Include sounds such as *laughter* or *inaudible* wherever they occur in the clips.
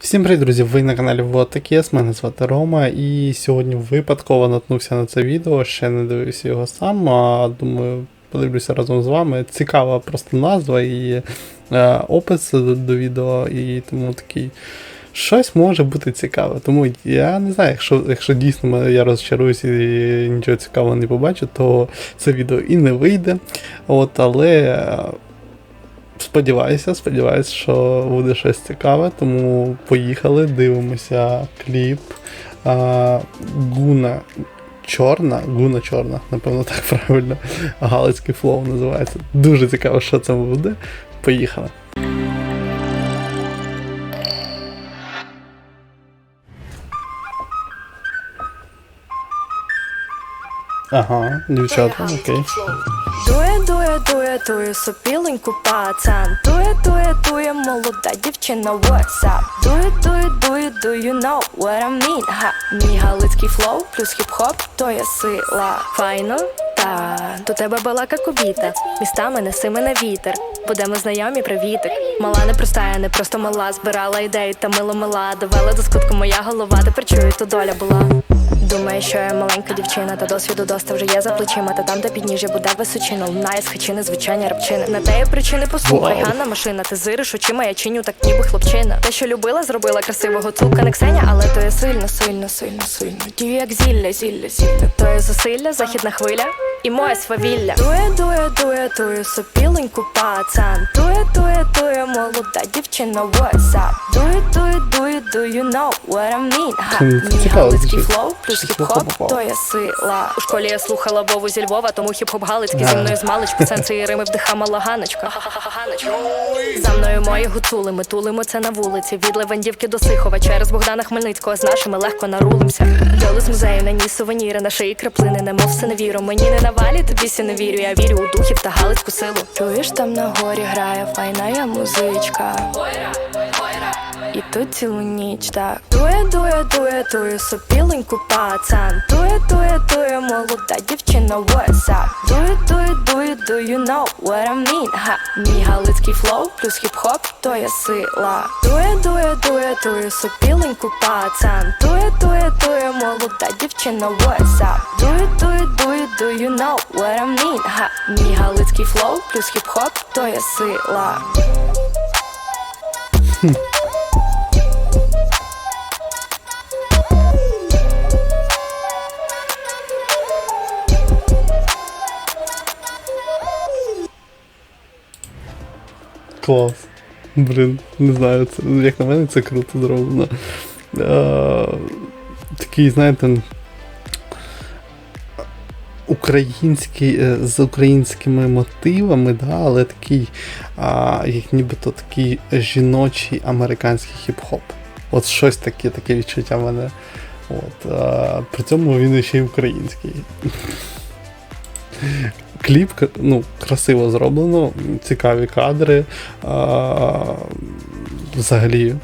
Всім привіт, друзі! Ви на каналі Вот мене звати Рома, і сьогодні випадково наткнувся на це відео, ще не дивився його сам, а думаю, подивлюся разом з вами. Цікава просто назва і е, опис до, до відео, і тому такий. Щось може бути цікаве, тому я не знаю, якщо якщо дійсно я розчаруюсь і нічого цікавого не побачу, то це відео і не вийде. От, але е, Сподіваюся, сподіваюся, що буде щось цікаве, тому поїхали, дивимося кліп. А, Гуна Чорна, Гуна Чорна, напевно, так *laughs* правильно. Галицький флоу називається. Дуже цікаво, що це буде. Поїхали. Ага, дівчата, окей. Дує, дує, дує, дує сопіленьку пацан. Дує, дує, дує, молода дівчина, what's up? Дує, дує, дує, do you know what I mean? Ха, мій галицький флоу плюс хіп-хоп, то є сила. Файно? Та, до тебе балака кобіта Містами неси мене вітер. Будемо знайомі, привітик. Мала не проста, я не просто мала Збирала ідеї та мило мила. Довела до скутку моя голова, тепер чую, то доля була Думає, що я маленька дівчина, та досвіду доста вже є за плечима, та там, де підніжжя буде височина, лунає з хачини звичайні рабчини. На теї причини послухай, wow. Ганна машина, ти зириш очима, я чиню так ніби хлопчина. Те, що любила, зробила красивого цука не Ксеня, але то є сильно, сильно, сильно, сильно. Дію як зілля, зілля, зілля. То є засилля, західна хвиля і моє свавілля. Дує, дує, дує, дує, сопіленьку пацан. Дує, дує, дує, молода дівчина, what's up? Дує, дує, дує, do you know what I mean? Ха, мій галицький флоу плюс хіп-хоп, то є сила. У школі я слухала Вову зі Львова, тому хіп-хоп галицький зі мною з маличку. Сенси і рими вдихала ганочка. Ганочка. За мною мої гуцули, ми тулимо це на вулиці. Від Левандівки до Сихова, через Богдана Хмельницького з нашими легко нарулимося. Доли з музею на ній сувеніри, на шиї краплини, немов все не. Мені не навалі, тобі сі не вірю. Я вірю у духів та галицьку силу. Чуєш, там на горі грає файна я музичка. І тут цілу ніч так Дує, дує, дує, дує сопіленьку пацан Дує, дує, дує, молода дівчина, what's up Дує, дує, дує, do you know what I mean Ха, мій галицький флоу плюс хіп-хоп, то є сила Дує, дує, дує, дує сопіленьку пацан Дує, дує, дує, молода дівчина, what's up Дує, дує, дує, you know what I mean Ха, мій галицький флоу плюс хіп-хоп, то є сила Клас. Блін, не знаю, це, як на мене, це круто зроблено. Е, такий, знаєте, український, е, з українськими мотивами, да, але такий, а, як нібито такий жіночий американський хіп-хоп. От щось таке, таке відчуття в мене. От, а, при цьому він ще й український. Кліп ну, красиво зроблено, цікаві кадри. А, взагалі,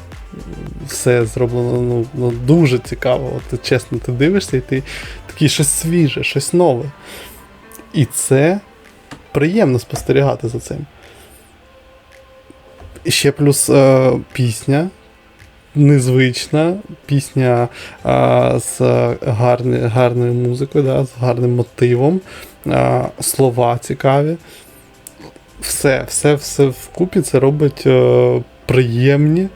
все зроблено ну, ну, дуже цікаво. От, чесно, ти дивишся і ти такий щось свіже, щось нове. І це приємно спостерігати за цим. Ще плюс е, пісня. Незвична пісня а, з гарні, гарною музикою, да, з гарним мотивом, а, слова цікаві. Все, все, все вкупі це робить е, приємні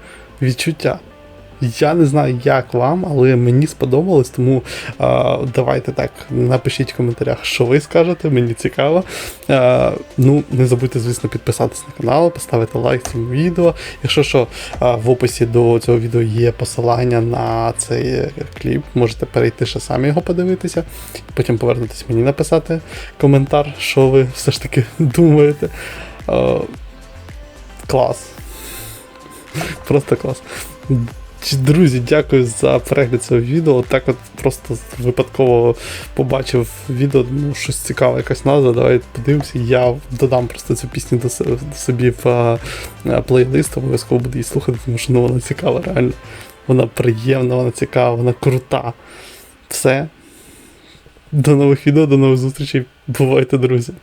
відчуття. Я не знаю, як вам, але мені сподобалось, тому е, давайте так, напишіть в коментарях, що ви скажете, мені цікаво. Е, ну, не забудьте, звісно, підписатись на канал, поставити лайк цьому відео. Якщо що, е, в описі до цього відео є посилання на цей кліп, можете перейти ще самі його подивитися, потім повернутися мені написати коментар, що ви все ж таки *laughs* думаєте. Е, клас. Просто клас. Друзі, дякую за перегляд цього відео. Так от просто випадково побачив відео, ну, щось цікаве, якась назва. Давай подивимося. Я додам просто цю пісню до собі в е, е, плейлист, обов'язково буду її слухати, тому що ну, вона цікава, реально. Вона приємна, вона цікава, вона крута. Все. До нових відео, до нових зустрічей. Бувайте, друзі.